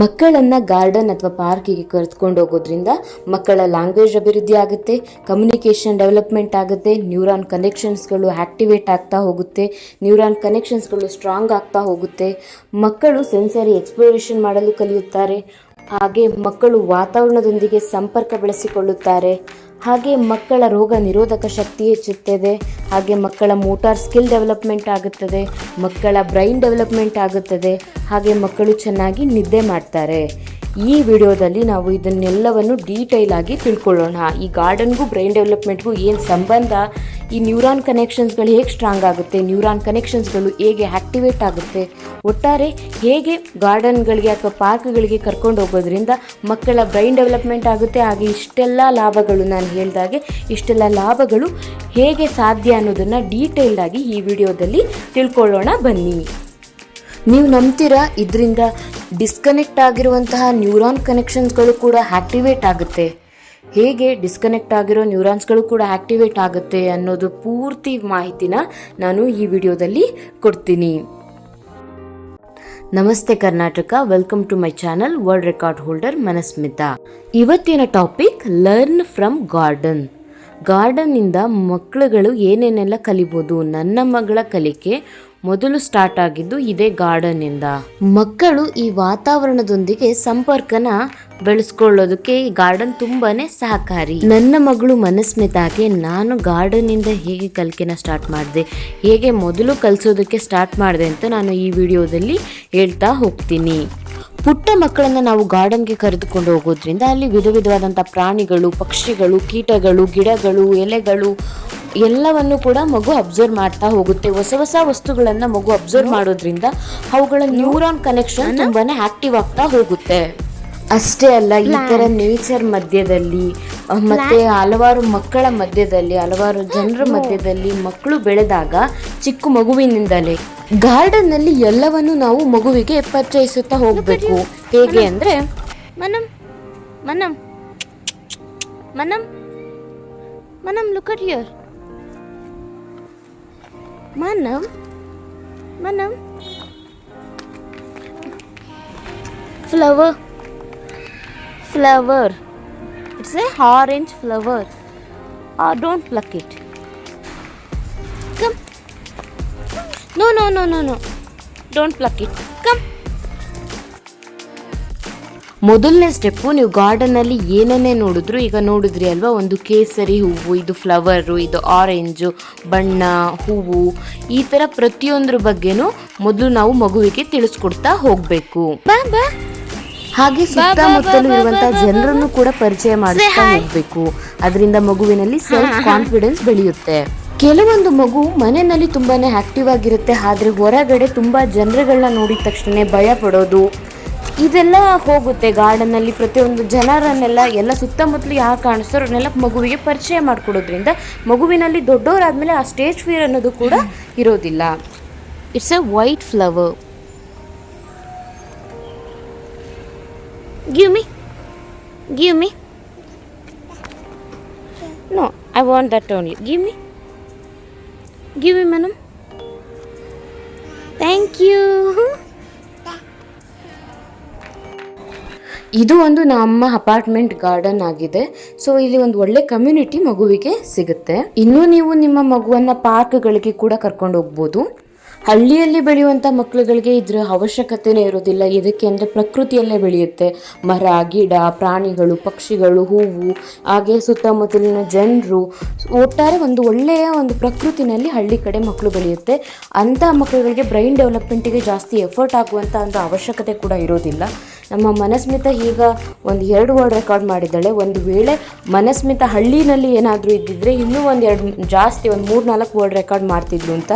ಮಕ್ಕಳನ್ನ ಗಾರ್ಡನ್ ಅಥವಾ ಪಾರ್ಕಿಗೆ ಕರೆದುಕೊಂಡು ಹೋಗೋದ್ರಿಂದ ಮಕ್ಕಳ ಲ್ಯಾಂಗ್ವೇಜ್ ಅಭಿವೃದ್ಧಿ ಆಗುತ್ತೆ ಕಮ್ಯುನಿಕೇಷನ್ ಡೆವಲಪ್ಮೆಂಟ್ ಆಗುತ್ತೆ ನ್ಯೂರಾನ್ ಕನೆಕ್ಷನ್ಸ್ಗಳು ಆಕ್ಟಿವೇಟ್ ಆಗ್ತಾ ಹೋಗುತ್ತೆ ನ್ಯೂರಾನ್ ಕನೆಕ್ಷನ್ಸ್ಗಳು ಸ್ಟ್ರಾಂಗ್ ಆಗ್ತಾ ಹೋಗುತ್ತೆ. ಮಕ್ಕಳು ಸೆನ್ಸರಿ ಎಕ್ಸ್ಪ್ಲೋರೇಷನ್ ಮಾಡಲು ಕಲಿಯುತ್ತಾರೆ. ಹಾಗೆ ಮಕ್ಕಳು ವಾತಾವರಣದೊಂದಿಗೆ ಸಂಪರ್ಕ ಬೆಳೆಸಿಕೊಳ್ಳುತ್ತಾರೆ. ಹಾಗೆ ಮಕ್ಕಳ ರೋಗ ನಿರೋಧಕ ಶಕ್ತಿ ಹೆಚ್ಚುತ್ತದೆ, ಹಾಗೆ ಮಕ್ಕಳ ಮೋಟಾರ್ ಸ್ಕಿಲ್ ಡೆವಲಪ್ಮೆಂಟ್ ಆಗುತ್ತದೆ, ಮಕ್ಕಳ ಬ್ರೈನ್ ಡೆವಲಪ್ಮೆಂಟ್ ಆಗುತ್ತದೆ, ಹಾಗೆ ಮಕ್ಕಳು ಚೆನ್ನಾಗಿ ನಿದ್ದೆ ಮಾಡ್ತಾರೆ. ಈ ವಿಡಿಯೋದಲ್ಲಿ ನಾವು ಇದನ್ನೆಲ್ಲವನ್ನು ಡೀಟೈಲ್ ಆಗಿ ತಿಳ್ಕೊಳ್ಳೋಣ. ಈ ಗಾರ್ಡನ್ಗೂ ಬ್ರೈನ್ ಡೆವಲಪ್ಮೆಂಟ್ಗೂ ಏನು ಸಂಬಂಧ? ಈ ನ್ಯೂರಾನ್ ಕನೆಕ್ಷನ್ಸ್ಗಳು ಹೇಗೆ ಸ್ಟ್ರಾಂಗ್ ಆಗುತ್ತೆ? ನ್ಯೂರಾನ್ ಕನೆಕ್ಷನ್ಸ್ಗಳು ಹೇಗೆ ಆಕ್ಟಿವೇಟ್ ಆಗುತ್ತೆ? ಒಟ್ಟಾರೆ ಹೇಗೆ ಗಾರ್ಡನ್ಗಳಿಗೆ ಅಥವಾ ಪಾರ್ಕ್ಗಳಿಗೆ ಕರ್ಕೊಂಡು ಹೋಗೋದ್ರಿಂದ ಮಕ್ಕಳ ಬ್ರೈನ್ ಡೆವಲಪ್ಮೆಂಟ್ ಆಗುತ್ತೆ? ಹಾಗೆ ಇಷ್ಟೆಲ್ಲ ಲಾಭಗಳು ನಾನು ಹೇಳಿದಾಗೆ ಇಷ್ಟೆಲ್ಲ ಲಾಭಗಳು ಹೇಗೆ ಸಾಧ್ಯ ಅನ್ನೋದನ್ನು ಡೀಟೇಲ್ಡಾಗಿ ಈ ವಿಡಿಯೋದಲ್ಲಿ ತಿಳ್ಕೊಳ್ಳೋಣ ಬನ್ನಿ. ನೀವು ನಂಬ್ತೀರಾ? ಇದರಿಂದ ಡಿಸ್ಕನೆಕ್ಟ್ ಆಗಿರುವಂತಹ ನ್ಯೂರಾನ್ ಕನೆಕ್ಷನ್ಸ್ಗಳು ಕೂಡ ಆಕ್ಟಿವೇಟ್ ಆಗುತ್ತೆ. ಹೇಗೆ ಡಿಸ್ಕನೆಕ್ಟ್ ಆಗಿರೋ ನ್ಯೂರಾನ್ಸ್ಗಳು ಕೂಡ ಆಕ್ಟಿವೇಟ್ ಆಗುತ್ತೆ ಅನ್ನೋದು ಪೂರ್ತಿ ಮಾಹಿತಿನ ನಾನು ಈ ವಿಡಿಯೋದಲ್ಲಿ ಕೊಡ್ತೀನಿ. ನಮಸ್ತೆ Karnataka welcome to my channel world record holder Manasmita. ಇವತ್ತಿನ ಟಾಪಿಕ್ ಲರ್ನ್ ಫ್ರಮ್ ಗಾರ್ಡನ್ ಗಾರ್ಡನ್ನಿಂದ ಮಕ್ಕಳುಗಳು ಏನೇನೆಲ್ಲ ಕಲಿಬೋದು? ನನ್ನ ಮಗಳ ಕಲಿಕೆ ಮೊದಲು ಸ್ಟಾರ್ಟ್ ಆಗಿದ್ದು ಇದೇ ಗಾರ್ಡನ್ನಿಂದ ಮಕ್ಕಳು ಈ ವಾತಾವರಣದೊಂದಿಗೆ ಸಂಪರ್ಕನ ಬೆಳೆಸ್ಕೊಳ್ಳೋದಕ್ಕೆ ಈ ಗಾರ್ಡನ್ ತುಂಬಾನೇ ಸಹಕಾರಿ. ನನ್ನ ಮಗಳು ಮನಸ್ಮಿತಾಗೆ ನಾನು ಗಾರ್ಡನ್ ಇಂದ ಹೇಗೆ ಕಲಿಕೆನ ಸ್ಟಾರ್ಟ್ ಮಾಡಿದೆ, ಹೇಗೆ ಮೊದಲು ಕಲಿಸೋದಕ್ಕೆ ಸ್ಟಾರ್ಟ್ ಮಾಡಿದೆ ಅಂತ ನಾನು ಈ ವಿಡಿಯೋದಲ್ಲಿ ಹೇಳ್ತಾ ಹೋಗ್ತೀನಿ. ಪುಟ್ಟ ಮಕ್ಕಳನ್ನ ನಾವು ಗಾರ್ಡನ್ಗೆ ಕರೆದುಕೊಂಡು ಹೋಗೋದ್ರಿಂದ ಅಲ್ಲಿ ವಿಧ ವಿಧವಾದಂಥ ಪ್ರಾಣಿಗಳು, ಪಕ್ಷಿಗಳು, ಕೀಟಗಳು, ಗಿಡಗಳು, ಎಲೆಗಳು ಎಲ್ಲವನ್ನು ಕೂಡ ಮಗು ಅಬ್ಸರ್ವ್ ಮಾಡ್ತಾ ಹೋಗುತ್ತೆ. ಹೊಸ ಹೊಸ ವಸ್ತುಗಳನ್ನ ಮಗು ಅಬ್ಸರ್ವ್ ಮಾಡೋದ್ರಿಂದ ಅವುಗಳ ನ್ಯೂರಾನ್ ಕನೆಕ್ಷನ್ ತುಂಬಾನೇ ಆಕ್ಟಿವ್ ಆಗ್ತಾ ಹೋಗುತ್ತೆ. ಅಷ್ಟೇ ಅಲ್ಲ ಈ ತರ ನೇಚರ್ ಮಧ್ಯದಲ್ಲಿ ಮತ್ತೆ ಹಲವಾರು ಮಕ್ಕಳ ಮಧ್ಯದಲ್ಲಿ ಹಲವಾರು ಜನರ ಮಧ್ಯದಲ್ಲಿ ಮಕ್ಕಳು ಬೆಳೆದಾಗ ಚಿಕ್ಕ ಮಗುವಿನಿಂದಲೇ ಗಾರ್ಡನ್ನಲ್ಲಿ ಎಲ್ಲವನ್ನು ನಾವು ಮಗುವಿಗೆ ಪರಿಚಯಿಸುತ್ತಾ ಹೋಗ್ಬೇಕು. ಹೇಗೆ ಅಂದ್ರೆ? ಮನಂ ಮನಂ ಮನಂ ಮನಂ look at here. Manam, Manam. Flower, flower. It's a orange flower. Oh, don't pluck it. Come. No, no, no, no, no. Don't pluck it. ಮೊದಲನೇ ಸ್ಟೆಪ್ಪು ನೀವು ಗಾರ್ಡನ್ ಅಲ್ಲಿ ಏನನ್ನೇ ನೋಡಿದ್ರು ಈಗ ನೋಡಿದ್ರಿ ಅಲ್ವಾ? ಒಂದು ಕೇಸರಿ ಹೂವು ಇದು ಫ್ಲವರು ಇದು ಆರೆಂಜು ಬಣ್ಣ ಹೂವು ಈ ತರ ಪ್ರತಿಯೊಂದ್ರ ಬಗ್ಗೆನೂ ಮೊದಲು ನಾವು ಮಗುವಿಗೆ ತಿಳಿಸ್ಕೊಡ್ತಾ ಹೋಗಬೇಕು. ಹಾಗೆ ಸುತ್ತಮುತ್ತಲು ಇರುವಂತಹ ಜನರನ್ನು ಕೂಡ ಪರಿಚಯ ಮಾಡಿಸ್ತಾ ಹೋಗ್ಬೇಕು. ಅದರಿಂದ ಮಗುವಿನಲ್ಲಿ ಸೆಲ್ಫ್ ಕಾನ್ಫಿಡೆನ್ಸ್ ಬೆಳೆಯುತ್ತೆ. ಕೆಲವೊಂದು ಮಗು ಮನೆಯಲ್ಲಿ ತುಂಬಾನೇ ಆಕ್ಟಿವ್ ಆಗಿರುತ್ತೆ ಆದ್ರೆ ಹೊರಗಡೆ ತುಂಬಾ ಜನರುಗಳನ್ನ ನೋಡಿದ ತಕ್ಷಣ ಭಯ ಪಡೋದು ಇದೆಲ್ಲ ಹೋಗುತ್ತೆ ಗಾರ್ಡನ್ ಅಲ್ಲಿ ಪ್ರತಿಯೊಂದು ಜನರನ್ನೆಲ್ಲ ಎಲ್ಲ ಸುತ್ತಮುತ್ತಲು ಯಾರು ಕಾಣಿಸ್ತಾರೋ ಅವ್ರನ್ನೆಲ್ಲ ಮಗುವಿಗೆ ಪರಿಚಯ ಮಾಡಿಕೊಡೋದ್ರಿಂದ ಮಗುವಿನಲ್ಲಿ ದೊಡ್ಡವರಾದ್ಮೇಲೆ ಆ ಸ್ಟೇಜ್ ಫಿಯರ್ ಅನ್ನೋದು ಕೂಡ ಇರೋದಿಲ್ಲ. It's a white flower give me give me no I want that only give me give me madam thank you. ಇದು ಒಂದು ನಮ್ಮ ಅಪಾರ್ಟ್ಮೆಂಟ್ ಗಾರ್ಡನ್ ಆಗಿದೆ. ಸೊ ಇಲ್ಲಿ ಒಂದು ಒಳ್ಳೆ ಕಮ್ಯುನಿಟಿ ಮಗುವಿಗೆ ಸಿಗುತ್ತೆ. ಇನ್ನು ನೀವು ನಿಮ್ಮ ಮಗುವನ್ನ ಪಾರ್ಕ್ಗಳಿಗೆ ಕೂಡ ಕರ್ಕೊಂಡು ಹೋಗ್ಬೋದು. ಹಳ್ಳಿಯಲ್ಲಿ ಬೆಳೆಯುವಂಥ ಮಕ್ಕಳುಗಳಿಗೆ ಇದರ ಅವಶ್ಯಕತೆನೇ ಇರೋದಿಲ್ಲ ಇದಕ್ಕೆ ಅಂದರೆ ಪ್ರಕೃತಿಯಲ್ಲೇ ಬೆಳೆಯುತ್ತೆ. ಮರ, ಗಿಡ, ಪ್ರಾಣಿಗಳು, ಪಕ್ಷಿಗಳು, ಹೂವು, ಹಾಗೆ ಸುತ್ತಮುತ್ತಲಿನ ಜನರು ಒಟ್ಟಾರೆ ಒಂದು ಒಳ್ಳೆಯ ಒಂದು ಪ್ರಕೃತಿನಲ್ಲಿ ಹಳ್ಳಿ ಕಡೆ ಮಕ್ಕಳು ಬೆಳೆಯುತ್ತೆ. ಅಂಥ ಮಕ್ಕಳುಗಳಿಗೆ ಬ್ರೈನ್ ಡೆವಲಪ್ಮೆಂಟಿಗೆ ಜಾಸ್ತಿ ಎಫರ್ಟ್ ಆಗುವಂಥ ಒಂದು ಅವಶ್ಯಕತೆ ಕೂಡ ಇರೋದಿಲ್ಲ ನಮ್ಮ ಮನಸ್ಮಿತ ಈಗ ಒಂದು ಎರಡು ವರ್ಡ್ ರೆಕಾರ್ಡ್ ಮಾಡಿದ್ದಾಳೆ. ಒಂದು ವೇಳೆ ಮನಸ್ಮಿತ ಹಳ್ಳಿನಲ್ಲಿ ಏನಾದರೂ ಇದ್ದಿದ್ರೆ ಇನ್ನೂ ಒಂದು ಎರಡು ಜಾಸ್ತಿ, ಒಂದು ಮೂರು ನಾಲ್ಕು ವರ್ಡ್ ರೆಕಾರ್ಡ್ ಮಾಡ್ತಿದ್ಲು ಅಂತ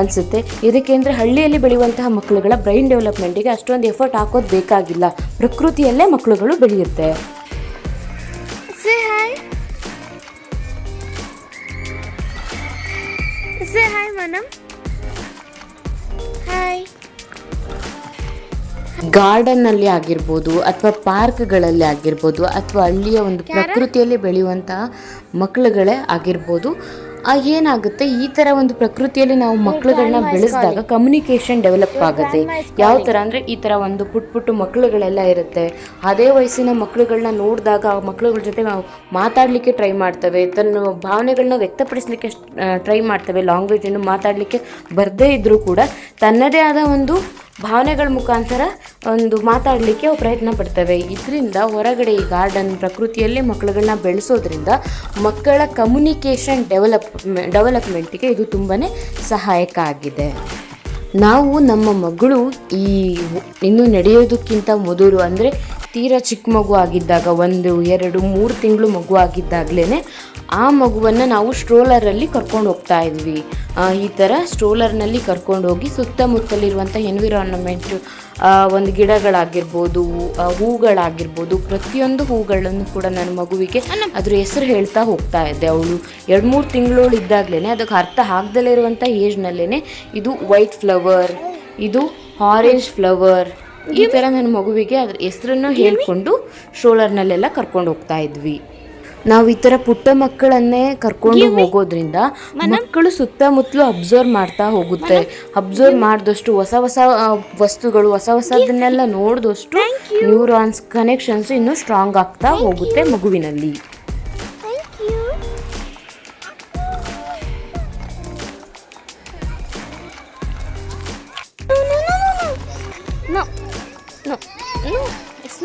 ಅನಿಸುತ್ತೆ. ಇದಕ್ಕೆ ಅಂದರೆ ಹಳ್ಳಿಯಲ್ಲಿ ಬೆಳೆಯುವಂತಹ ಮಕ್ಕಳುಗಳ ಬ್ರೈನ್ ಡೆವಲಪ್ಮೆಂಟಿಗೆ ಅಷ್ಟೊಂದು ಎಫರ್ಟ್ ಹಾಕೋದು ಬೇಕಾಗಿಲ್ಲ. ಪ್ರಕೃತಿಯಲ್ಲೇ ಮಕ್ಕಳುಗಳು ಬೆಳೆಯುತ್ತೆ. ಗಾರ್ಡನ್ನಲ್ಲಿ ಆಗಿರ್ಬೋದು ಅಥವಾ ಪಾರ್ಕ್ಗಳಲ್ಲಿ ಆಗಿರ್ಬೋದು ಅಥವಾ ಹಳ್ಳಿಯ ಒಂದು ಪ್ರಕೃತಿಯಲ್ಲಿ ಬೆಳೆಯುವಂತಹ ಮಕ್ಕಳುಗಳೇ ಆಗಿರ್ಬೋದು. ಏನಾಗುತ್ತೆ? ಈ ತರ ಒಂದು ಪ್ರಕೃತಿಯಲ್ಲಿ ನಾವು ಮಕ್ಕಳುಗಳನ್ನ ಬೆಳೆಸಿದಾಗ ಕಮ್ಯುನಿಕೇಶನ್ ಡೆವಲಪ್ ಆಗುತ್ತೆ. ಯಾವ ತರ ಅಂದ್ರೆ ಈ ತರ ಒಂದು ಪುಟ್ ಪುಟ್ಟು ಮಕ್ಕಳುಗಳೆಲ್ಲ ಇರುತ್ತೆ. ಅದೇ ವಯಸ್ಸಿನ ಮಕ್ಕಳುಗಳನ್ನ ನೋಡಿದಾಗ ಆ ಮಕ್ಕಳುಗಳ ಜೊತೆ ನಾವು ಮಾತಾಡ್ಲಿಕ್ಕೆ ಟ್ರೈ ಮಾಡ್ತವೆ. ತನ್ನ ಭಾವನೆಗಳನ್ನ ವ್ಯಕ್ತಪಡಿಸ್ಲಿಕ್ಕೆ ಟ್ರೈ ಮಾಡ್ತವೆ. ಲ್ಯಾಂಗ್ವೇಜ್ ಅನ್ನು ಮಾತಾಡ್ಲಿಕ್ಕೆ ಬರ್ದೇ ಇದ್ರೂ ಕೂಡ ತನ್ನದೇ ಆದ ಒಂದು ಭಾವನೆಗಳ ಮುಖಾಂತರ ಒಂದು ಮಾತಾಡಲಿಕ್ಕೆ ಪ್ರಯತ್ನ ಪಡ್ತವೆ. ಇದರಿಂದ ಹೊರಗಡೆ ಈ ಗಾರ್ಡನ್ ಪ್ರಕೃತಿಯಲ್ಲೇ ಮಕ್ಕಳುಗಳನ್ನ ಬೆಳೆಸೋದ್ರಿಂದ ಮಕ್ಕಳ ಕಮ್ಯುನಿಕೇಷನ್ ಡೆವಲಪ್ ಡೆವಲಪ್ಮೆಂಟಿಗೆ ಇದು ತುಂಬಾ ಸಹಾಯಕ ಆಗಿದೆ. ನಾವು ನಮ್ಮ ಮಗಳು ಈ ಇನ್ನು ನಡೆಯೋದಕ್ಕಿಂತ ಮೊದಲು ಅಂದರೆ ತೀರಾ ಚಿಕ್ಕ ಮಗು ಆಗಿದ್ದಾಗ ಒಂದು, ಎರಡು, ಮೂರು ತಿಂಗಳು ಮಗು ಆಗಿದ್ದಾಗಲೇ ಆ ಮಗುವನ್ನು ನಾವು ಸ್ಟ್ರೋಲರಲ್ಲಿ ಕರ್ಕೊಂಡು ಹೋಗ್ತಾ ಇದ್ವಿ. ಈ ಥರ ಸ್ಟ್ರೋಲರ್ನಲ್ಲಿ ಕರ್ಕೊಂಡು ಹೋಗಿ ಸುತ್ತಮುತ್ತಲಿರುವಂಥ ಎನ್ವಿರಾನ್ಮೆಂಟ್ ಒಂದು ಗಿಡಗಳಾಗಿರ್ಬೋದು ಹೂಗಳಾಗಿರ್ಬೋದು, ಪ್ರತಿಯೊಂದು ಹೂಗಳನ್ನು ಕೂಡ ನನ್ನ ಮಗುವಿಗೆ ಅದ್ರ ಹೆಸರು ಹೇಳ್ತಾ ಹೋಗ್ತಾ ಇದ್ದೆ. ಅವಳು ಎರಡು, ಮೂರು ತಿಂಗಳೋಳು ಇದ್ದಾಗಲೇ ಅದಕ್ಕೆ ಅರ್ಥ ಆಗ್ದಲೇ ಇರುವಂಥ ಏಜ್ನಲ್ಲೇ ಇದು ವೈಟ್ ಫ್ಲವರ್, ಇದು ಆರೆಂಜ್ ಫ್ಲವರ್ ಈ ಥರ ನನ್ನ ಮಗುವಿಗೆ ಅದ್ರ ಹೆಸರನ್ನು ಹೇಳ್ಕೊಂಡು ಶೋಲರ್ನಲ್ಲೆಲ್ಲ ಕರ್ಕೊಂಡು ಹೋಗ್ತಾ ಇದ್ವಿ. ನಾವು ಈ ಥರ ಪುಟ್ಟ ಮಕ್ಕಳನ್ನೇ ಕರ್ಕೊಂಡು ಹೋಗೋದ್ರಿಂದ ಮಕ್ಕಳು ಸುತ್ತಮುತ್ತಲು ಅಬ್ಸರ್ವ್ ಮಾಡ್ತಾ ಹೋಗುತ್ತೆ. ಅಬ್ಸರ್ವ್ ಮಾಡಿದಷ್ಟು ಹೊಸ ಹೊಸ ವಸ್ತುಗಳು ಹೊಸ ಹೊಸದನ್ನೆಲ್ಲ ನೋಡಿದಷ್ಟು ನ್ಯೂರಾನ್ಸ್ ಕನೆಕ್ಷನ್ಸ್ ಇನ್ನೂ ಸ್ಟ್ರಾಂಗ್ ಆಗ್ತಾ ಹೋಗುತ್ತೆ ಮಗುವಿನಲ್ಲಿ.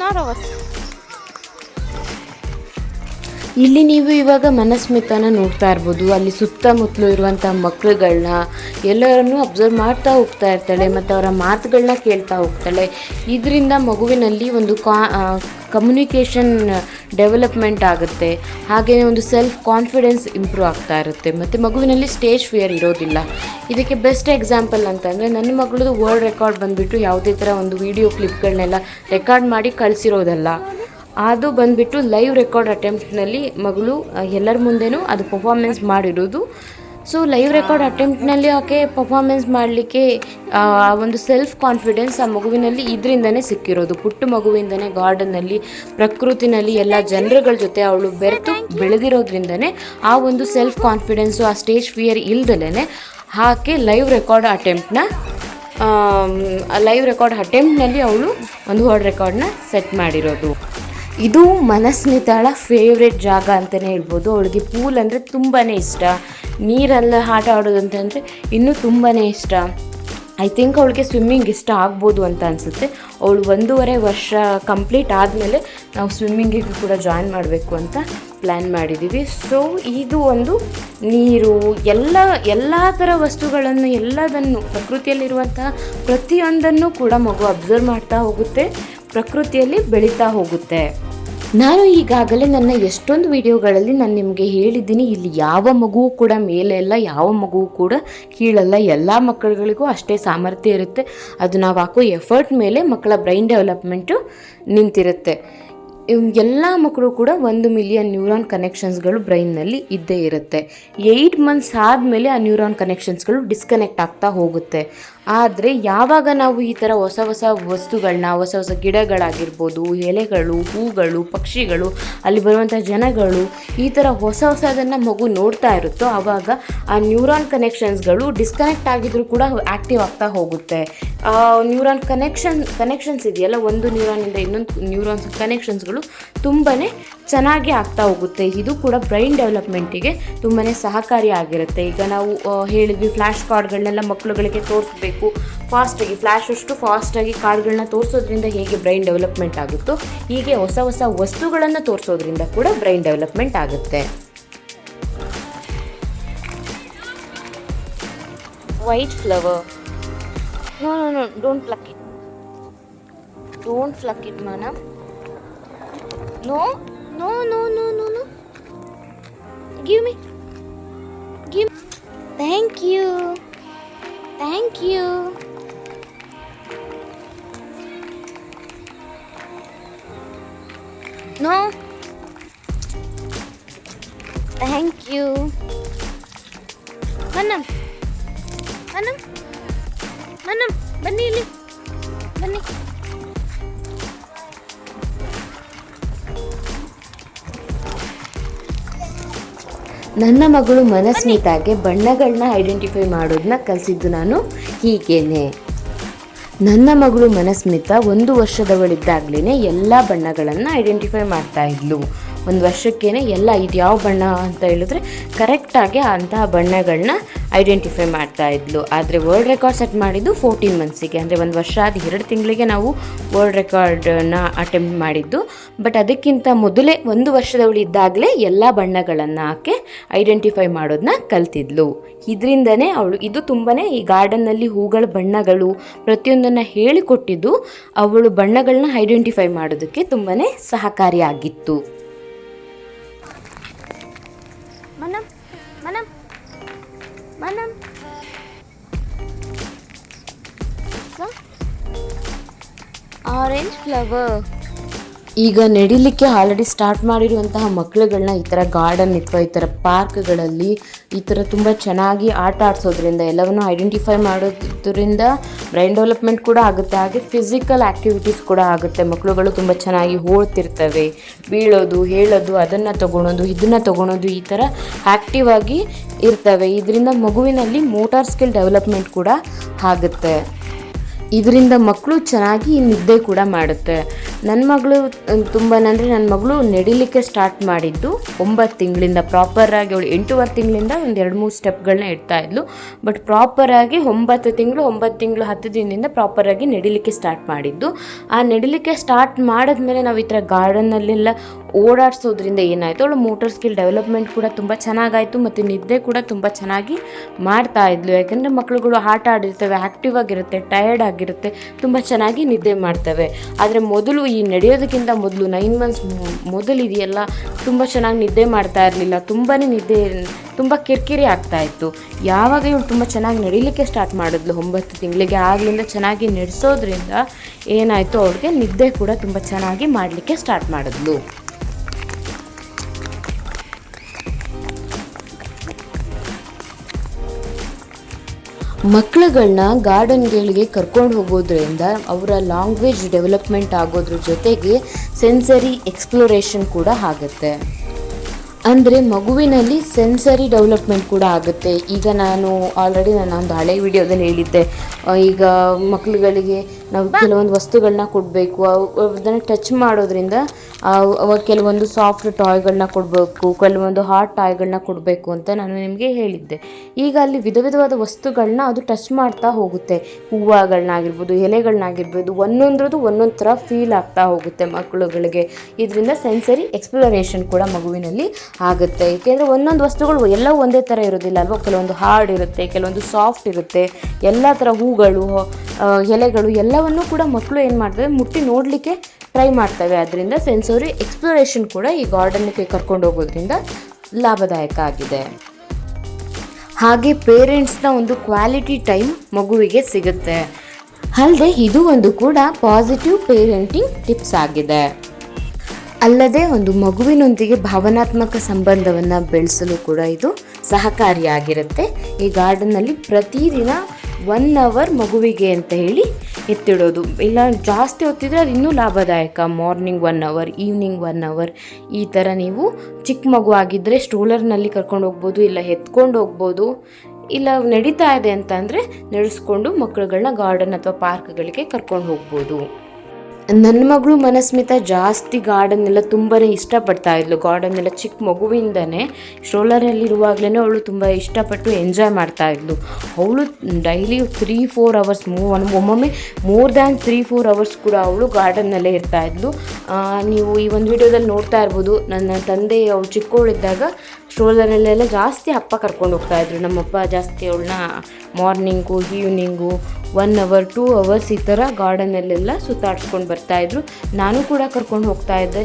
하러 갔어. ಇಲ್ಲಿ ನೀವು ಇವಾಗ ಮನಸ್ಮಿತನ ನೋಡ್ತಾ ಇರ್ಬೋದು. ಅಲ್ಲಿ ಸುತ್ತಮುತ್ತಲು ಇರುವಂಥ ಮಕ್ಕಳುಗಳನ್ನ ಎಲ್ಲರನ್ನೂ ಅಬ್ಸರ್ವ್ ಮಾಡ್ತಾ ಹೋಗ್ತಾ ಇರ್ತಾಳೆ ಮತ್ತು ಅವರ ಮಾತುಗಳನ್ನ ಕೇಳ್ತಾ ಹೋಗ್ತಾಳೆ. ಇದರಿಂದ ಮಗುವಿನಲ್ಲಿ ಒಂದು ಕಾ ಕಮ್ಯುನಿಕೇಷನ್ ಡೆವಲಪ್ಮೆಂಟ್ ಆಗುತ್ತೆ. ಹಾಗೆಯೇ ಒಂದು ಸೆಲ್ಫ್ ಕಾನ್ಫಿಡೆನ್ಸ್ ಇಂಪ್ರೂವ್ ಆಗ್ತಾ ಇರುತ್ತೆ. ಮತ್ತು ಮಗುವಿನಲ್ಲಿ ಸ್ಟೇಜ್ ಫಿಯರ್ ಇರೋದಿಲ್ಲ. ಇದಕ್ಕೆ ಬೆಸ್ಟ್ ಎಕ್ಸಾಂಪಲ್ ಅಂತಂದರೆ ನನ್ನ ಮಗಳದು ವರ್ಲ್ಡ್ ರೆಕಾರ್ಡ್ ಬಂದುಬಿಟ್ಟು ಯಾವುದೇ ಥರ ಒಂದು ವಿಡಿಯೋ ಕ್ಲಿಪ್ಗಳನ್ನೆಲ್ಲ ರೆಕಾರ್ಡ್ ಮಾಡಿ ಕಳಿಸಿರೋದಲ್ಲ. ಅದು ಬಂದ್ಬಿಟ್ಟು ಲೈವ್ ರೆಕಾರ್ಡ್ ಅಟೆಂಪ್ಟ್ನಲ್ಲಿ ಮಗಳು ಎಲ್ಲರ ಮುಂದೆನೂ ಅದು ಪರ್ಫಾರ್ಮೆನ್ಸ್ ಮಾಡಿರೋದು. ಸೊ ಲೈವ್ ರೆಕಾರ್ಡ್ ಅಟೆಂಪ್ಟ್ನಲ್ಲಿ ಆಕೆ ಪರ್ಫಾರ್ಮೆನ್ಸ್ ಮಾಡಲಿಕ್ಕೆ, ಆ ಒಂದು ಸೆಲ್ಫ್ ಕಾನ್ಫಿಡೆನ್ಸ್ ಆ ಮಗುವಿನಲ್ಲಿ ಇದರಿಂದನೇ ಸಿಕ್ಕಿರೋದು. ಪುಟ್ಟ ಮಗುವಿಂದನೇ ಗಾರ್ಡನ್ನಲ್ಲಿ ಪ್ರಕೃತಿನಲ್ಲಿ ಎಲ್ಲ ಜನರುಗಳ ಜೊತೆ ಅವಳು ಬೆರೆತು ಬೆಳೆದಿರೋದ್ರಿಂದನೇ ಆ ಒಂದು ಸೆಲ್ಫ್ ಕಾನ್ಫಿಡೆನ್ಸು ಆ ಸ್ಟೇಜ್ ಫಿಯರ್ ಇಲ್ದಲೇ ಆಕೆ ಲೈವ್ ರೆಕಾರ್ಡ್ ಅಟೆಂಪ್ಟ್ನ ಲೈವ್ ರೆಕಾರ್ಡ್ ಅಟೆಂಪ್ಟ್ನಲ್ಲಿ ಅವಳು ಒಂದು ವರ್ಡ್ ರೆಕಾರ್ಡ್ನ ಸೆಟ್ ಮಾಡಿರೋದು. ಇದು ಮನಸ್ಮಿತಾಳ ಫೇವ್ರೆಟ್ ಜಾಗ ಅಂತಲೇ ಹೇಳ್ಬೋದು. ಅವಳಿಗೆ ಪೂಲ್ ಅಂದರೆ ತುಂಬಾ ಇಷ್ಟ. ನೀರಲ್ಲಿ ಆಟ ಆಡೋದಂತಂದರೆ ಇನ್ನೂ ತುಂಬಾ ಇಷ್ಟ. ಐ ಥಿಂಕ್ ಅವಳಿಗೆ ಸ್ವಿಮ್ಮಿಂಗ್ ಇಷ್ಟ ಆಗ್ಬೋದು ಅಂತ ಅನಿಸುತ್ತೆ. ಅವಳು ಒಂದೂವರೆ ವರ್ಷ ಕಂಪ್ಲೀಟ್ ಆದಮೇಲೆ ನಾವು ಸ್ವಿಮ್ಮಿಂಗಿಗೂ ಕೂಡ ಜಾಯಿನ್ ಮಾಡಬೇಕು ಅಂತ ಪ್ಲ್ಯಾನ್ ಮಾಡಿದ್ದೀವಿ ಸೊ ಇದು ಒಂದು ನೀರು, ಎಲ್ಲ ಎಲ್ಲ ಥರ ವಸ್ತುಗಳನ್ನು, ಎಲ್ಲದನ್ನು ಪ್ರಕೃತಿಯಲ್ಲಿರುವಂತಹ ಪ್ರತಿಯೊಂದನ್ನು ಕೂಡ ಮಗು ಅಬ್ಸರ್ವ್ ಮಾಡ್ತಾ ಹೋಗುತ್ತೆ. ಪ್ರಕೃತಿಯಲ್ಲಿ ಬೆಳೀತಾ ಹೋಗುತ್ತೆ. ನಾನು ಈಗಾಗಲೇ ನನ್ನ ಎಷ್ಟೊಂದು ವಿಡಿಯೋಗಳಲ್ಲಿ ನಾನು ನಿಮಗೆ ಹೇಳಿದ್ದೀನಿ, ಇಲ್ಲಿ ಯಾವ ಮಗುವು ಕೂಡ ಮೇಲೆ ಇಲ್ಲ, ಯಾವ ಮಗುವು ಕೂಡ ಕೀಳಲ್ಲ, ಎಲ್ಲ ಮಕ್ಕಳುಗಳಿಗೂ ಅಷ್ಟೇ ಸಾಮರ್ಥ್ಯ ಇರುತ್ತೆ. ಅದು ನಾವು ಹಾಕೋ ಎಫರ್ಟ್ ಮೇಲೆ ಮಕ್ಕಳ ಬ್ರೈನ್ ಡೆವಲಪ್ಮೆಂಟು ನಿಂತಿರುತ್ತೆ. ಎಲ್ಲ ಮಕ್ಕಳು ಕೂಡ ಒಂದು ಮಿಲಿಯನ್ ನ್ಯೂರಾನ್ ಕನೆಕ್ಷನ್ಸ್ಗಳು ಬ್ರೈನ್ನಲ್ಲಿ ಇದ್ದೇ ಇರುತ್ತೆ. ಏಯ್ಟ್ ಮಂತ್ಸ್ ಆದಮೇಲೆ ಆ ನ್ಯೂರಾನ್ ಕನೆಕ್ಷನ್ಸ್ಗಳು ಡಿಸ್ಕನೆಕ್ಟ್ ಆಗ್ತಾ ಹೋಗುತ್ತೆ. ಆದರೆ ಯಾವಾಗ ನಾವು ಈ ಥರ ಹೊಸ ಹೊಸ ವಸ್ತುಗಳನ್ನ ಹೊಸ ಹೊಸ ಗಿಡಗಳಾಗಿರ್ಬೋದು, ಎಲೆಗಳು, ಹೂಗಳು, ಪಕ್ಷಿಗಳು, ಅಲ್ಲಿ ಬರುವಂಥ ಜನಗಳು ಈ ಥರ ಹೊಸ ಹೊಸದನ್ನು ಮಗು ನೋಡ್ತಾ ಇರುತ್ತೋ ಆವಾಗ ಆ ನ್ಯೂರಾನ್ ಕನೆಕ್ಷನ್ಸ್ಗಳು ಡಿಸ್ಕನೆಕ್ಟ್ ಆಗಿದ್ರು ಕೂಡ ಆ್ಯಕ್ಟಿವ್ ಆಗ್ತಾ ಹೋಗುತ್ತೆ. ನ್ಯೂರಾನ್ ಕನೆಕ್ಷನ್ ಕನೆಕ್ಷನ್ಸ್ ಇದೆಯಲ್ಲ, ಒಂದು ನ್ಯೂರಾನಿಂದ ಇನ್ನೊಂದು ನ್ಯೂರಾನ್ಸ್ ಕನೆಕ್ಷನ್ಸ್ಗಳು ತುಂಬಾ ಚೆನ್ನಾಗಿ ಆಗ್ತಾ ಹೋಗುತ್ತೆ. ಇದು ಕೂಡ ಬ್ರೈನ್ ಡೆವಲಪ್ಮೆಂಟಿಗೆ ತುಂಬಾ ಸಹಕಾರಿಯಾಗಿರುತ್ತೆ ಈಗ ನಾವು ಹೇಳಿದ್ವಿ ಫ್ಲ್ಯಾಶ್ ಕಾರ್ಡ್ಗಳನ್ನೆಲ್ಲ ಮಕ್ಕಳುಗಳಿಗೆ ತೋರಿಸ್ಬೇಕು. ಫಾಸ್ಟಾಗಿ ಫ್ಲ್ಯಾಶ್ ಅಷ್ಟು ಫಾಸ್ಟಾಗಿ ಕಾರ್ಡ್ಗಳನ್ನ ತೋರಿಸೋದ್ರಿಂದ ಹೇಗೆ ಬ್ರೈನ್ ಡೆವಲಪ್ಮೆಂಟ್ ಆಗುತ್ತೋ, ಹೀಗೆ ಹೊಸ ಹೊಸ ವಸ್ತುಗಳನ್ನು ತೋರಿಸೋದ್ರಿಂದ ಕೂಡ ಬ್ರೈನ್ ಡೆವಲಪ್ಮೆಂಟ್ ಆಗುತ್ತೆ. White flower no no no don't pluck it don't pluck it madam. No, no, no, no, no, no. Give me. Give me. Thank you. Thank you. No. Thank you. Manam. Manam. Manam. Bani. ನನ್ನ ಮಗಳು ಮನಸ್ಮಿತಾಗೆ ಬಣ್ಣಗಳನ್ನ identify ಮಾಡೋದನ್ನ ಕಲಿಸಿದ್ದು ನಾನು ಹೀಗೇನೆ. ನನ್ನ ಮಗಳು ಮನಸ್ಮಿತ ಒಂದು ವರ್ಷದವಳಿದ್ದಾಗಲೇ ಎಲ್ಲ ಬಣ್ಣಗಳನ್ನು ಐಡೆಂಟಿಫೈ ಮಾಡ್ತಾ ಇದ್ಲು. ಒಂದು ವರ್ಷಕ್ಕೇನೆ ಎಲ್ಲ ಇದು ಯಾವ ಬಣ್ಣ ಅಂತ ಹೇಳಿದ್ರೆ ಕರೆಕ್ಟಾಗಿ ಅಂತಹ ಬಣ್ಣಗಳನ್ನ ಐಡೆಂಟಿಫೈ ಮಾಡ್ತಾ ಇದ್ಲು. ಆದರೆ ವರ್ಲ್ಡ್ ರೆಕಾರ್ಡ್ ಸೆಟ್ ಮಾಡಿದ್ದು ಫೋರ್ಟೀನ್ ಮಂತ್ಸಿಗೆ ಅಂದರೆ ಒಂದು ವರ್ಷ ಆದ ಎರಡು ತಿಂಗಳಿಗೆ ನಾವು ವರ್ಲ್ಡ್ ರೆಕಾರ್ಡನ್ನ ಅಟೆಂಪ್ಟ್ ಮಾಡಿದ್ದು. ಬಟ್ ಅದಕ್ಕಿಂತ ಮೊದಲೇ ಒಂದು ವರ್ಷದವಳು ಇದ್ದಾಗಲೇ ಎಲ್ಲ ಬಣ್ಣಗಳನ್ನು ಆಕೆ ಐಡೆಂಟಿಫೈ ಮಾಡೋದನ್ನ ಕಲ್ತಿದ್ಲು. ಇದರಿಂದನೇ ಅವಳು, ಇದು ತುಂಬಾ ಈ ಗಾರ್ಡನ್ನಲ್ಲಿ ಹೂಗಳ ಬಣ್ಣಗಳು ಪ್ರತಿಯೊಂದನ್ನು ಹೇಳಿಕೊಟ್ಟಿದ್ದು, ಅವಳು ಬಣ್ಣಗಳನ್ನ ಐಡೆಂಟಿಫೈ ಮಾಡೋದಕ್ಕೆ ತುಂಬಾ ಸಹಕಾರಿಯಾಗಿತ್ತು. Orange ಫ್ಲವರ್ ಈಗ ನಡಿಲಿಕ್ಕೆ ಆಲ್ರೆಡಿ ಸ್ಟಾರ್ಟ್ ಮಾಡಿರುವಂತಹ ಮಕ್ಕಳುಗಳನ್ನ ಈ ಥರ ಗಾರ್ಡನ್ ಅಥವಾ ಈ ಥರ ಪಾರ್ಕ್ಗಳಲ್ಲಿ ಈ ಥರ ತುಂಬ ಚೆನ್ನಾಗಿ ಆಟ ಆಡಿಸೋದ್ರಿಂದ, ಎಲ್ಲವನ್ನು ಐಡೆಂಟಿಫೈ ಮಾಡೋದ್ರಿಂದ ಬ್ರೈನ್ ಡೆವಲಪ್ಮೆಂಟ್ ಕೂಡ ಆಗುತ್ತೆ. ಹಾಗೆ ಫಿಸಿಕಲ್ ಆ್ಯಕ್ಟಿವಿಟೀಸ್ ಕೂಡ ಆಗುತ್ತೆ. ಮಕ್ಕಳುಗಳು ತುಂಬ ಚೆನ್ನಾಗಿ ಓಡ್ತಿರ್ತವೆ. ಬೀಳೋದು, ಹೇಳೋದು, ಅದನ್ನು ತೊಗೊಳೋದು, ಇದನ್ನು ತೊಗೊಳೋದು ಈ ಥರ ಆ್ಯಕ್ಟಿವ್ ಆಗಿ ಇರ್ತವೆ. ಇದರಿಂದ ಮಗುವಿನಲ್ಲಿ ಮೋಟಾರ್ ಸ್ಕಿಲ್ ಡೆವಲಪ್ಮೆಂಟ್ ಕೂಡ ಆಗುತ್ತೆ. ಇದರಿಂದ ಮಕ್ಕಳು ಚೆನ್ನಾಗಿ ನಿದ್ದೆ ಕೂಡ ಮಾಡುತ್ತೆ. ನನ್ನ ಮಗಳು ತುಂಬ ಅಂದರೆ ನನ್ನ ಮಗಳು ನಡಿಲಿಕ್ಕೆ ಸ್ಟಾರ್ಟ್ ಮಾಡಿದ್ದು ಒಂಬತ್ತು ತಿಂಗಳಿಂದ. ಪ್ರಾಪರಾಗಿ ಅವಳು ಎಂಟೂವರೆ ತಿಂಗಳಿಂದ ಒಂದು ಎರಡು ಮೂರು ಸ್ಟೆಪ್ಗಳನ್ನ ಇಡ್ತಾ ಇದ್ಲು. ಬಟ್ ಪ್ರಾಪರಾಗಿ ಒಂಬತ್ತು ತಿಂಗಳು ಒಂಬತ್ತು ತಿಂಗಳು ಹತ್ತು ದಿನದಿಂದ ಪ್ರಾಪರಾಗಿ ನಡಿಲಿಕ್ಕೆ ಸ್ಟಾರ್ಟ್ ಮಾಡಿದ್ದು. ಆ ನಡಿಲಿಕ್ಕೆ ಸ್ಟಾರ್ಟ್ ಮಾಡಿದ್ಮೇಲೆ ನಾವು ಈ ಥರ ಗಾರ್ಡನ್ನಲ್ಲೆಲ್ಲ ಓಡಾಡಿಸೋದ್ರಿಂದ ಏನಾಯಿತು, ಅವಳು ಮೋಟರ್ ಸ್ಕಿಲ್ ಡೆವಲಪ್ಮೆಂಟ್ ಕೂಡ ತುಂಬ ಚೆನ್ನಾಗಾಯಿತು ಮತ್ತು ನಿದ್ದೆ ಕೂಡ ತುಂಬ ಚೆನ್ನಾಗಿ ಮಾಡ್ತಾ ಇದ್ಲು. ಯಾಕೆಂದರೆ ಮಕ್ಕಳುಗಳು ಆಟ ಆಡಿರ್ತವೆ ಆ್ಯಕ್ಟಿವ್ ಆಗಿರುತ್ತೆ ಟಯರ್ಡ್ ಆಗಿರುತ್ತೆ ತುಂಬ ಚೆನ್ನಾಗಿ ನಿದ್ದೆ ಮಾಡ್ತವೆ. ಆದರೆ ಮೊದಲು ಈ ನಡೆಯೋದಕ್ಕಿಂತ ಮೊದಲು ನೈನ್ ಮಂತ್ಸ್ ಮೊದಲು ಇದೆಯಲ್ಲ ತುಂಬ ಚೆನ್ನಾಗಿ ನಿದ್ದೆ ಮಾಡ್ತಾ ಇರಲಿಲ್ಲ. ತುಂಬಾ ನಿದ್ದೆ, ತುಂಬ ಕಿರಿಕಿರಿ ಆಗ್ತಾ ಇತ್ತು. ಯಾವಾಗ ಇವಳು ತುಂಬ ಚೆನ್ನಾಗಿ ನಡಿಲಿಕ್ಕೆ ಸ್ಟಾರ್ಟ್ ಮಾಡಿದ್ಲು ಒಂಬತ್ತು ತಿಂಗಳಿಗೆ, ಆಗಲಿಂದ ಚೆನ್ನಾಗಿ ನಡೆಸೋದ್ರಿಂದ ಏನಾಯಿತು, ಅವಳಿಗೆ ನಿದ್ದೆ ಕೂಡ ತುಂಬ ಚೆನ್ನಾಗಿ ಮಾಡಲಿಕ್ಕೆ ಸ್ಟಾರ್ಟ್ ಮಾಡಿದ್ಲು. ಮಕ್ಕಳುಗಳನ್ನ ಗಾರ್ಡನ್ಗಳಿಗೆ ಕರ್ಕೊಂಡು ಹೋಗೋದ್ರಿಂದ ಅವರ ಲ್ಯಾಂಗ್ವೇಜ್ ಡೆವಲಪ್ಮೆಂಟ್ ಆಗೋದ್ರ ಜೊತೆಗೆ ಸೆನ್ಸರಿ ಎಕ್ಸ್ಪ್ಲೋರೇಷನ್ ಕೂಡ ಆಗುತ್ತೆ. ಅಂದರೆ ಮಗುವಿನಲ್ಲಿ ಸೆನ್ಸರಿ ಡೆವಲಪ್ಮೆಂಟ್ ಕೂಡ ಆಗುತ್ತೆ. ಈಗ ನಾನು ಆಲ್ರೆಡಿ ನಾನು ಒಂದು ಹಳೆ ವಿಡಿಯೋದಲ್ಲಿ ಹೇಳಿದ್ದೆ. ಈಗ ಮಕ್ಕಳುಗಳಿಗೆ ನಾವು ಕೆಲವೊಂದು ವಸ್ತುಗಳನ್ನ ಕೊಡಬೇಕು. ಅದನ್ನು ಟಚ್ ಮಾಡೋದ್ರಿಂದ ಅವ ಕೆಲವೊಂದು ಸಾಫ್ಟ್ ಟಾಯ್ಗಳನ್ನ ಕೊಡಬೇಕು, ಕೆಲವೊಂದು ಹಾರ್ಡ್ ಟಾಯ್ಗಳನ್ನ ಕೊಡಬೇಕು ಅಂತ ನಾನು ನಿಮಗೆ ಹೇಳಿದ್ದೆ. ಈಗ ಅಲ್ಲಿ ವಿಧ ವಿಧವಾದ ವಸ್ತುಗಳನ್ನ ಅದು ಟಚ್ ಮಾಡ್ತಾ ಹೋಗುತ್ತೆ. ಹೂವುಗಳನ್ನಾಗಿರ್ಬೋದು ಎಲೆಗಳನ್ನಾಗಿರ್ಬೋದು ಒಂದೊಂದ್ರದ್ದು ಒಂದೊಂದು ಥರ ಫೀಲ್ ಆಗ್ತಾ ಹೋಗುತ್ತೆ ಮಕ್ಕಳುಗಳಿಗೆ. ಇದರಿಂದ ಸೆನ್ಸರಿ ಎಕ್ಸ್ಪ್ಲೋರೇಷನ್ ಕೂಡ ಮಗುವಿನಲ್ಲಿ ಆಗುತ್ತೆ. ಏಕೆಂದರೆ ಒಂದೊಂದು ವಸ್ತುಗಳು ಎಲ್ಲ ಒಂದೇ ಥರ ಇರೋದಿಲ್ಲ ಅಲ್ವಾ? ಕೆಲವೊಂದು ಹಾರ್ಡ್ ಇರುತ್ತೆ, ಕೆಲವೊಂದು ಸಾಫ್ಟ್ ಇರುತ್ತೆ. ಎಲ್ಲ ಥರ ಹೂಗಳು ಎಲೆಗಳು ಎಲೆಗಳು ಎಲ್ಲವನ್ನೂ ಕೂಡ ಮಕ್ಕಳು ಏನು ಮಾಡ್ತವೆ? ಮುಟ್ಟಿ ನೋಡಲಿಕ್ಕೆ ಟ್ರೈ ಮಾಡ್ತವೆ. ಅದರಿಂದ ಸೆನ್ಸೋರಿ ಎಕ್ಸ್ಪ್ಲೋರೇಷನ್ ಕೂಡ ಈ ಗಾರ್ಡನ್ಗೆ ಕರ್ಕೊಂಡು ಹೋಗೋದ್ರಿಂದ ಲಾಭದಾಯಕ ಆಗಿದೆ. ಹಾಗೆ ಪೇರೆಂಟ್ಸ್ನ ಒಂದು ಕ್ವಾಲಿಟಿ ಟೈಮ್ ಮಗುವಿಗೆ ಸಿಗುತ್ತೆ. ಅಲ್ಲದೆ ಇದು ಒಂದು ಕೂಡ ಪಾಸಿಟಿವ್ ಪೇರೆಂಟಿಂಗ್ ಟಿಪ್ಸ್ ಆಗಿದೆ. ಅಲ್ಲದೆ ಒಂದು ಮಗುವಿನೊಂದಿಗೆ ಭಾವನಾತ್ಮಕ ಸಂಬಂಧವನ್ನು ಬೆಳೆಸಲು ಕೂಡ ಇದು ಸಹಕಾರಿಯಾಗಿರುತ್ತೆ. ಈ ಗಾರ್ಡನ್ನಲ್ಲಿ ಪ್ರತಿದಿನ ಒನ್ ಅವರ್ ಮಗುವಿಗೆ ಅಂತ ಹೇಳಿ ಎತ್ತಿಡೋದು. ಇಲ್ಲ, ಜಾಸ್ತಿ ಹೊತ್ತಿದ್ರೆ ಅದು ಇನ್ನೂ ಲಾಭದಾಯಕ. Morning one hour evening one hour ಈ ಥರ ನೀವು ಚಿಕ್ಕ ಮಗು ಆಗಿದ್ದರೆ ಸ್ಟೋಲರ್ನಲ್ಲಿ ಕರ್ಕೊಂಡು ಹೋಗ್ಬೋದು, ಇಲ್ಲ ಎತ್ಕೊಂಡು ಹೋಗ್ಬೋದು, ಇಲ್ಲ ನಡೀತಾ ಇದೆ ಅಂತ ಅಂದರೆ ನಡೆಸ್ಕೊಂಡು ಮಕ್ಕಳುಗಳನ್ನ ಗಾರ್ಡನ್ ಅಥವಾ ಪಾರ್ಕ್ಗಳಿಗೆ ಕರ್ಕೊಂಡು ಹೋಗ್ಬೋದು. ನನ್ನ ಮಗಳು ಮನಸ್ಮಿತ ಜಾಸ್ತಿ ಗಾರ್ಡನ್ ಎಲ್ಲ ತುಂಬಾ ಇಷ್ಟಪಡ್ತಾ ಇದ್ಲು. ಗಾರ್ಡನ್ ಎಲ್ಲ ಚಿಕ್ಕ ಮಗುವಿಂದನೇ ಸ್ಟ್ರೋಲರಲ್ಲಿರುವಾಗಲೇ ಅವಳು ತುಂಬ ಇಷ್ಟಪಟ್ಟು ಎಂಜಾಯ್ ಮಾಡ್ತಾ ಇದ್ಲು. ಅವಳು ಡೈಲಿ ತ್ರೀ ಫೋರ್ ಅವರ್ಸ್ ಮೂ ಒಮ್ಮೊಮ್ಮೆ more than three four hours ಕೂಡ ಅವಳು ಗಾರ್ಡನ್ನಲ್ಲೇ ಇರ್ತಾ ಇದ್ಲು. ನೀವು ಈ ಒಂದು ವಿಡಿಯೋದಲ್ಲಿ ನೋಡ್ತಾ ಇರ್ಬೋದು, ನನ್ನ ತಂದೆ ಅವಳು ಚಿಕ್ಕವಳಿದ್ದಾಗ ಸ್ಟ್ರೋಲರಲ್ಲೆಲ್ಲ ಜಾಸ್ತಿ ಅಪ್ಪ ಕರ್ಕೊಂಡು ಹೋಗ್ತಾ ಇದ್ರು. ನಮ್ಮಪ್ಪ ಜಾಸ್ತಿ ಅವಳನ್ನ morning evening one hour two hours ಈ ಥರ ಗಾರ್ಡನಲ್ಲೆಲ್ಲ ಸುತ್ತಾಡ್ಸ್ಕೊಂಡು ಬರ್ತಾಯಿದ್ರು ನಾನು ಕೂಡ ಕರ್ಕೊಂಡು ಹೋಗ್ತಾ ಇದ್ದೆ.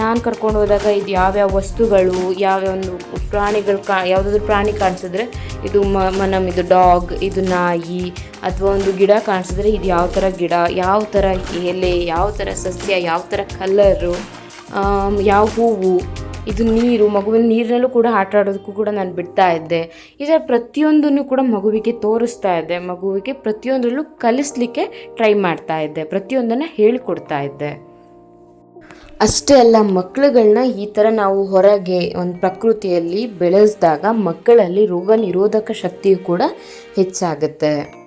ನಾನು ಕರ್ಕೊಂಡು ಹೋದಾಗ ಇದು ಯಾವ್ಯಾವ ವಸ್ತುಗಳು ಯಾವ್ಯಾವೊಂದು ಪ್ರಾಣಿಗಳು ಕಾ, ಯಾವುದಾದ್ರು ಪ್ರಾಣಿ ಕಾಣಿಸಿದ್ರೆ ಇದು ಮ, ಮನಮ್ ಇದು ಡಾಗ್, ಇದು ನಾಯಿ ಅಥವಾ ಒಂದು ಗಿಡ ಕಾಣಿಸಿದ್ರೆ ಇದು ಯಾವ ಥರ ಗಿಡ, ಯಾವ ಥರ ಎಲೆ, ಯಾವ ಥರ ಸಸ್ಯ, ಯಾವ ಥರ ಕಲರು ಯಾವ ಹೂವು ಇದು ನೀರು, ಮಗುವಿನ ನೀರಿನಲ್ಲೂ ಕೂಡ ಆಟ ಆಡೋದಕ್ಕೂ ಕೂಡ ನಾನು ಬಿಡ್ತಾ ಇದ್ದೆ. ಇದರ ಪ್ರತಿಯೊಂದನ್ನು ಕೂಡ ಮಗುವಿಗೆ ತೋರಿಸ್ತಾ ಇದ್ದೆ. ಮಗುವಿಗೆ ಪ್ರತಿಯೊಂದರಲ್ಲೂ ಕಲಿಸ್ಲಿಕ್ಕೆ ಟ್ರೈ ಮಾಡ್ತಾ ಇದ್ದೆ. ಪ್ರತಿಯೊಂದನ್ನು ಹೇಳಿಕೊಡ್ತಾ ಇದ್ದೆ. ಅಷ್ಟೇ ಅಲ್ಲ ಮಕ್ಕಳುಗಳನ್ನ ಈ ಥರ ನಾವು ಹೊರಗೆ ಒಂದು ಪ್ರಕೃತಿಯಲ್ಲಿ ಬೆಳೆಸಿದಾಗ ಮಕ್ಕಳಲ್ಲಿ ರೋಗ ನಿರೋಧಕ ಶಕ್ತಿಯು ಕೂಡ ಹೆಚ್ಚಾಗುತ್ತೆ.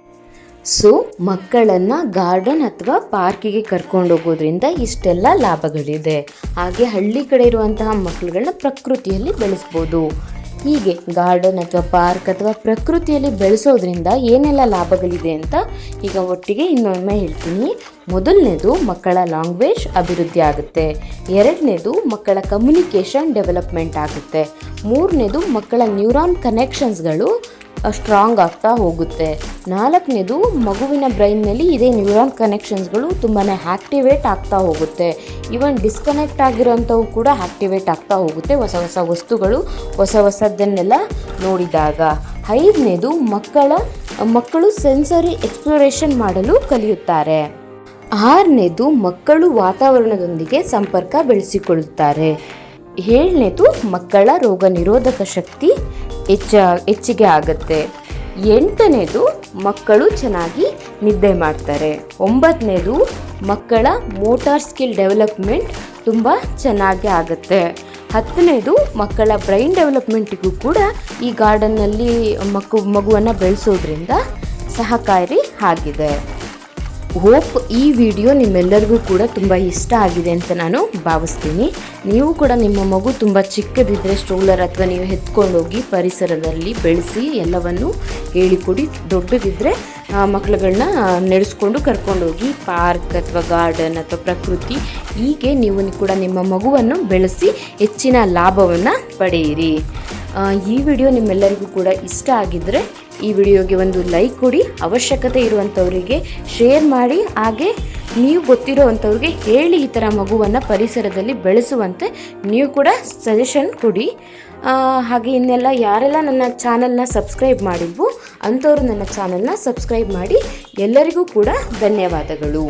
ಸೊ ಮಕ್ಕಳನ್ನು ಗಾರ್ಡನ್ ಅಥವಾ ಪಾರ್ಕಿಗೆ ಕರ್ಕೊಂಡು ಹೋಗೋದ್ರಿಂದ ಇಷ್ಟೆಲ್ಲ ಲಾಭಗಳಿದೆ. ಹಾಗೆ ಹಳ್ಳಿ ಕಡೆ ಇರುವಂತಹ ಮಕ್ಕಳುಗಳನ್ನ ಪ್ರಕೃತಿಯಲ್ಲಿ ಬೆಳೆಸ್ಬೋದು. ಹೀಗೆ ಗಾರ್ಡನ್ ಅಥವಾ ಪಾರ್ಕ್ ಅಥವಾ ಪ್ರಕೃತಿಯಲ್ಲಿ ಬೆಳೆಸೋದ್ರಿಂದ ಏನೆಲ್ಲ ಲಾಭಗಳಿದೆ ಅಂತ ಈಗ ಒಟ್ಟಿಗೆ ಇನ್ನೊಮ್ಮೆ ಹೇಳ್ತೀನಿ. ಮೊದಲನೇದು ಮಕ್ಕಳ ಲ್ಯಾಂಗ್ವೇಜ್ ಅಭಿವೃದ್ಧಿ ಆಗುತ್ತೆ. ಎರಡನೇದು ಮಕ್ಕಳ ಕಮ್ಯುನಿಕೇಷನ್ ಡೆವಲಪ್ಮೆಂಟ್ ಆಗುತ್ತೆ. ಮೂರನೇದು ಮಕ್ಕಳ ನ್ಯೂರಾನ್ ಕನೆಕ್ಷನ್ಸ್ಗಳು ಸ್ಟ್ರಾಂಗ್ ಆಗ್ತಾ ಹೋಗುತ್ತೆ. ನಾಲ್ಕನೇದು, ಮಗುವಿನ ಬ್ರೈನ್ನಲ್ಲಿ ಇದೇ ನ್ಯೂರಾನ್ ಕನೆಕ್ಷನ್ಸ್ಗಳು ತುಂಬಾ ಆ್ಯಕ್ಟಿವೇಟ್ ಆಗ್ತಾ ಹೋಗುತ್ತೆ. ಈವನ್ ಡಿಸ್ಕನೆಕ್ಟ್ ಆಗಿರೋಂಥವು ಕೂಡ ಆ್ಯಕ್ಟಿವೇಟ್ ಆಗ್ತಾ ಹೋಗುತ್ತೆ ಹೊಸ ಹೊಸ ವಸ್ತುಗಳು, ಹೊಸ ಹೊಸದನ್ನೆಲ್ಲ ನೋಡಿದಾಗ. ಐದನೇದು, ಮಕ್ಕಳ, ಮಕ್ಕಳು ಸೆನ್ಸರಿ ಎಕ್ಸ್ಪ್ಲೋರೇಷನ್ ಮಾಡಲು ಕಲಿಯುತ್ತಾರೆ. ಆರನೇದು, ಮಕ್ಕಳು ವಾತಾವರಣದೊಂದಿಗೆ ಸಂಪರ್ಕ ಬೆಳೆಸಿಕೊಳ್ಳುತ್ತಾರೆ. ಏಳನೇದು, ಮಕ್ಕಳ ರೋಗ ನಿರೋಧಕ ಶಕ್ತಿ ಹೆಚ್ಚ ಹೆಚ್ಚಿಗೆ ಆಗುತ್ತೆ. ಎಂಟನೇದು ಮಕ್ಕಳು ಚೆನ್ನಾಗಿ ನಿದ್ದೆ ಮಾಡ್ತಾರೆ. ಒಂಬತ್ತನೇದು ಮಕ್ಕಳ ಮೋಟಾರ್ ಸ್ಕಿಲ್ ಡೆವಲಪ್ಮೆಂಟ್ ತುಂಬ ಚೆನ್ನಾಗಿ ಆಗುತ್ತೆ. ಹತ್ತನೇದು ಮಕ್ಕಳ ಬ್ರೈನ್ ಡೆವಲಪ್ಮೆಂಟಿಗೂ ಕೂಡ ಈ ಗಾರ್ಡನ್ನಲ್ಲಿ ಮಗು ಮಗುವನ್ನು ಬೆಳೆಸೋದ್ರಿಂದ ಸಹಕಾರಿ ಆಗಿದೆ. ಹೋಪ್ ಈ ವಿಡಿಯೋ ನಿಮ್ಮೆಲ್ಲರಿಗೂ ಕೂಡ ತುಂಬ ಇಷ್ಟ ಆಗಿದೆ ಅಂತ ನಾನು ಭಾವಿಸ್ತೀನಿ. ನೀವು ಕೂಡ ನಿಮ್ಮ ಮಗು ತುಂಬ ಚಿಕ್ಕದಿದ್ದರೆ ಸ್ಟ್ರೋಲರ್ ಅಥವಾ ನೀವು ಎತ್ಕೊಂಡೋಗಿ ಪರಿಸರದಲ್ಲಿ ಬೆಳೆಸಿ ಎಲ್ಲವನ್ನು ಹೇಳಿಕೊಡಿ. ದೊಡ್ಡದಿದ್ದರೆ ಮಕ್ಕಳುಗಳನ್ನ ನಡೆಸ್ಕೊಂಡು ಕರ್ಕೊಂಡೋಗಿ ಪಾರ್ಕ್ ಅಥವಾ ಗಾರ್ಡನ್ ಅಥವಾ ಪ್ರಕೃತಿ ಹೀಗೆ ನೀವು ಕೂಡ ನಿಮ್ಮ ಮಗುವನ್ನು ಬೆಳೆಸಿ ಹೆಚ್ಚಿನ ಲಾಭವನ್ನು ಪಡೆಯಿರಿ. ಈ ವಿಡಿಯೋ ನಿಮ್ಮೆಲ್ಲರಿಗೂ ಕೂಡ ಇಷ್ಟ ಆಗಿದ್ದರೆ ಈ ವಿಡಿಯೋಗೆ ಒಂದು ಲೈಕ್ ಕೊಡಿ. ಅವಶ್ಯಕತೆ ಇರುವಂಥವರಿಗೆ ಶೇರ್ ಮಾಡಿ. ಹಾಗೆ ನೀವು ಗೊತ್ತಿರೋ ಅಂಥವ್ರಿಗೆ ಹೇಳಿ ಈ ಥರ ಮಗುವನ್ನು ಪರಿಸರದಲ್ಲಿ ಬೆಳೆಸುವಂತೆ ನೀವು ಕೂಡ ಸಜೆಷನ್ ಕೊಡಿ. ಹಾಗೆ ಇನ್ನೆಲ್ಲ ಯಾರೆಲ್ಲ ನನ್ನ ಚಾನಲ್ನ ಸಬ್ಸ್ಕ್ರೈಬ್ ಮಾಡಿದ್ವು, ಅಂಥವ್ರು ನನ್ನ ಚಾನಲ್ನ ಸಬ್ಸ್ಕ್ರೈಬ್ ಮಾಡಿ. ಎಲ್ಲರಿಗೂ ಕೂಡ ಧನ್ಯವಾದಗಳು.